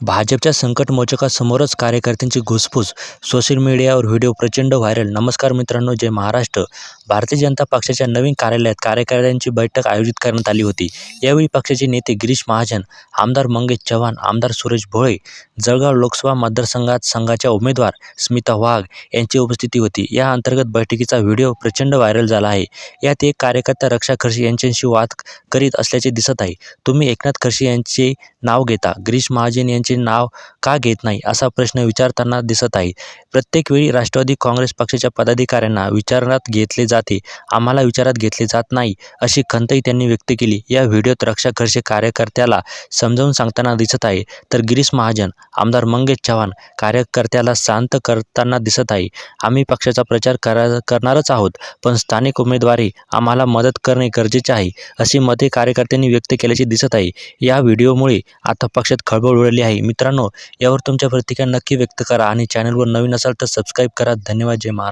भाजपच्या संकटमोचकासमोरच कार्यकर्त्यांची घुसफूस सोशल मीडियावर व्हिडिओ प्रचंड व्हायरल. नमस्कार मित्रांनो जय महाराष्ट्र. भारतीय जनता पक्षाच्या नवीन कार्यालयात कार्यकर्त्यांची बैठक आयोजित करण्यात आली होती. यावेळी पक्षाचे नेते गिरीश महाजन आमदार मंगेश चव्हाण आमदार सुरेश भोळे जळगाव लोकसभा मतदारसंघात संघाच्या उमेदवार स्मिता वाघ यांची उपस्थिती होती. या अंतर्गत बैठकीचा व्हिडिओ प्रचंड व्हायरल झाला आहे. यात एक कार्यकर्ता रक्षा खडसे यांच्याशी वाद करीत असल्याचे दिसत आहे. तुम्ही एकनाथ खडसे यांचे नाव घेता. गिरीश महाजन यांचे नाव का घेत नाही असा प्रश्न विचारताना दिसत आहे. प्रत्येक वेळी राष्ट्रवादी काँग्रेस पक्षाच्या पदाधिकाऱ्यांना विचारात घेतले जाते आम्हाला विचारात घेतले जात नाही अशी खंतही त्यांनी व्यक्त केली. या व्हिडिओत रक्षा खडसे कार्यकर्त्याला समजावून सांगताना दिसत आहे. तर गिरीश महाजन आमदार मंगेश चव्हाण कार्यकर्त्याला शांत करताना दिसत आहे. आम्ही पक्षाचा प्रचार करा करणारच आहोत पण स्थानिक उमेदवारी आम्हाला मदत करणे गरजेचे आहे अशी मते कार्यकर्त्यांनी व्यक्त केल्याचे दिसत आहे. या व्हिडिओमुळे आता पक्षात खळबळ उडाली आहे. मित्रांनो यावर तुमच्या प्रतिक्रिया नक्की व्यक्त करा आणि चॅनलवर नवीन असाल तर सबस्क्राईब करा. धन्यवाद. जय महाराज.